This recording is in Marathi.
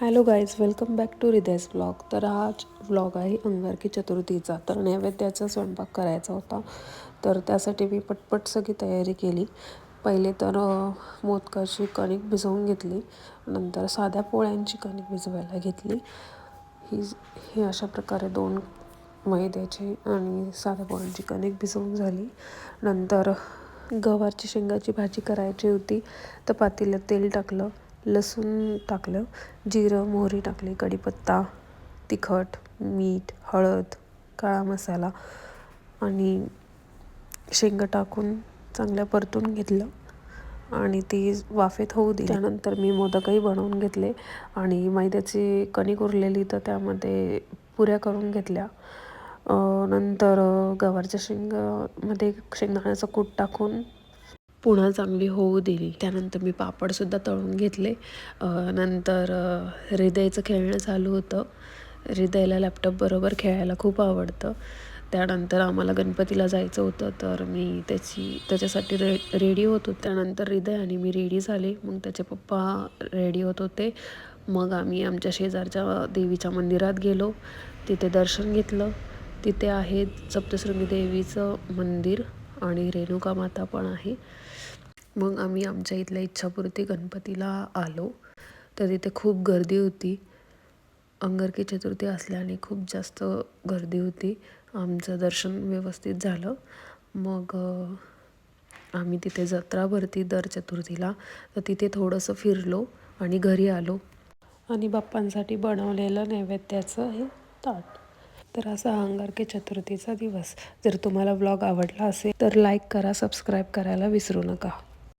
Hello guys welcome back to Hridayas blog. तर हा ब्लॉग आहे अंगारकी चतुर्थीचा. तर नैवेद्याचा स्वयंपाक करायचा होता. तर त्यासाठी मी पटपट सगळी तयारी केली. पहिले तर मोदकाची कणिक भिजवून घेतली. नंतर साध्या पोळ्यांची कणिक भिजवायला घेतली. ही ही अशा प्रकारे दोन मैद्याची आणि साध्या पोळ्यांची कणिक भिजवून झाली. नंतर गवारची शेंगाची भाजी करायची होती. तर पातेल्यात तेल टाकलं. लसूण टाकलं जिरं मोहरी टाकली कढीपत्ता तिखट मीठ हळद काळा मसाला आणि शेंगा टाकून चांगल्या परतून घेतलं आणि ती वाफेत होऊ दिली. त्यानंतर मी मोदकही बनवून घेतले आणि मैद्याची कणिक उरलेली तर त्यामध्ये पुऱ्या करून घेतल्या. नंतर गवारच्या शेंगामध्ये शेंगदाण्याचं कूट टाकून पुन्हा चांगली होऊ दिली. त्यानंतर मी पापडसुद्धा तळून घेतले. नंतर हृदयचं खेळणं चालू होतं. हृदयला लॅपटॉप बरोबर खेळायला खूप आवडतं. त्यानंतर आम्हाला गणपतीला जायचं होतं. तर मी त्याची त्याच्यासाठी रे रेडी होत होते. त्यानंतर हृदय आणि मी रेडी झाले. मग त्याचे पप्पा रेडी होत होते. मग आम्ही आमच्या शेजारच्या देवीच्या मंदिरात गेलो. तिथे दर्शन घेतलं. तिथे आहे सप्तशृंगी देवीचं मंदिर. आणि रेणुका माता पण आहे. मग आम्ही आमच्या इथल्या इच्छापूर्ती गणपतीला आलो. तर तिथे खूप गर्दी होती. अंगारकी चतुर्थी असल्याने खूप जास्त गर्दी होती. आमचं दर्शन व्यवस्थित झालं. मग आम्ही तिथे जत्रा भरती दर चतुर्थीला. तर तिथे थोडंसं फिरलो आणि घरी आलो. आणि बाप्पांसाठी बनवलेलं नैवेद्याचं हे ताट. तर असा अंगारके चतुर्थीचा दिवस. जर तुम्हाला ब्लॉग आवडला असेल तर लाईक करा सबस्क्राईब करायला विसरू नका.